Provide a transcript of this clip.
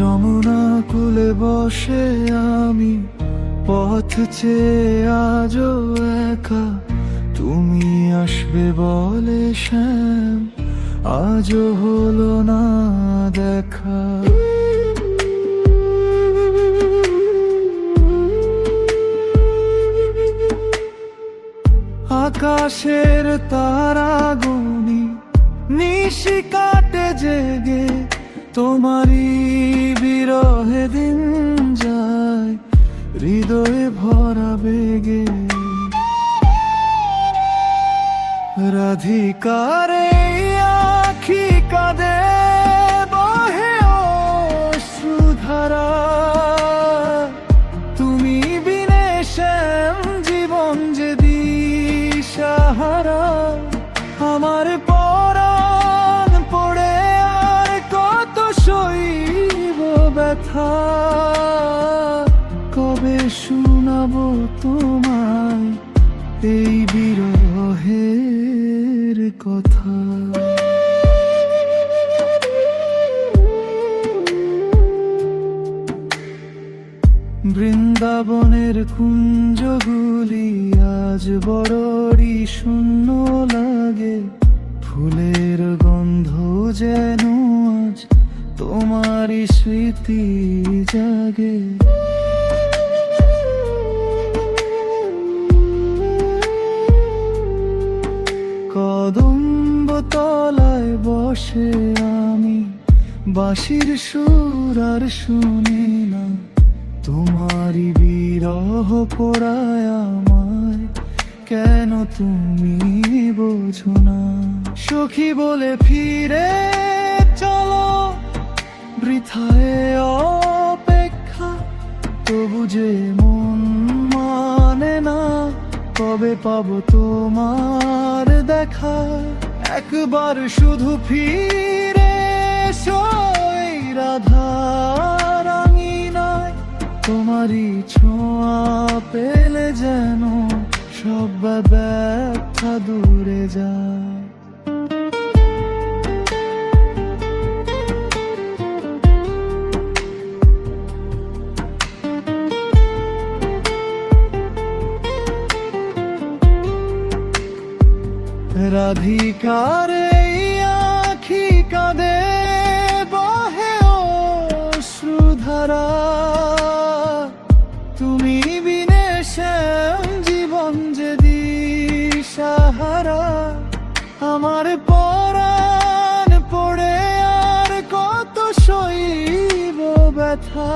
যমুনা কুলে বসে আমি পথ চেয়ে আজও একা। তুমি আসবে বলে শ্যাম, আজও হলো না দেখা। আকাশের তারা গুনি নিশি কাটে জেগে তোমারই হৃদয়ে ভরা বেগে। রাধিকারে আখি কাঁদে, বহে সুধারা তুমি বিনে শ্যাম জীবন যে দিশাহারা। আমার পরাণ পড়ে আর কত সইব ব্যথা। শোনাবো তোমায় এই বিরহের কথা। বৃন্দাবনের কুঞ্জগুলি আজ বড়ই শূন্য লাগে। ফুলের গন্ধ যেন আজ তোমারই স্মৃতি জাগে। বসে আমি। বাঁশির সুর আর শুনি না। তোমারই বিরহ পোড়ায় আমায়। কেন তুমি বোঝো না? সখী বলে ফিরে চলো। বৃথায় অপেক্ষা, তবু যে মন মানে না কবে পাবো তোমার দেখা। একবার শুধু ফিরে সই রাধা তোমারই ছোঁয়া পেলে যেন সব ব্যথা দূরে যায়। রাধিকার আখি কাঁদে, বহে অশ্রুধারা তুমি বিনে শ্যাম জীবন যে দিশাহারা আমার পরাণ পড়ে আর কত সইব ব্যথা।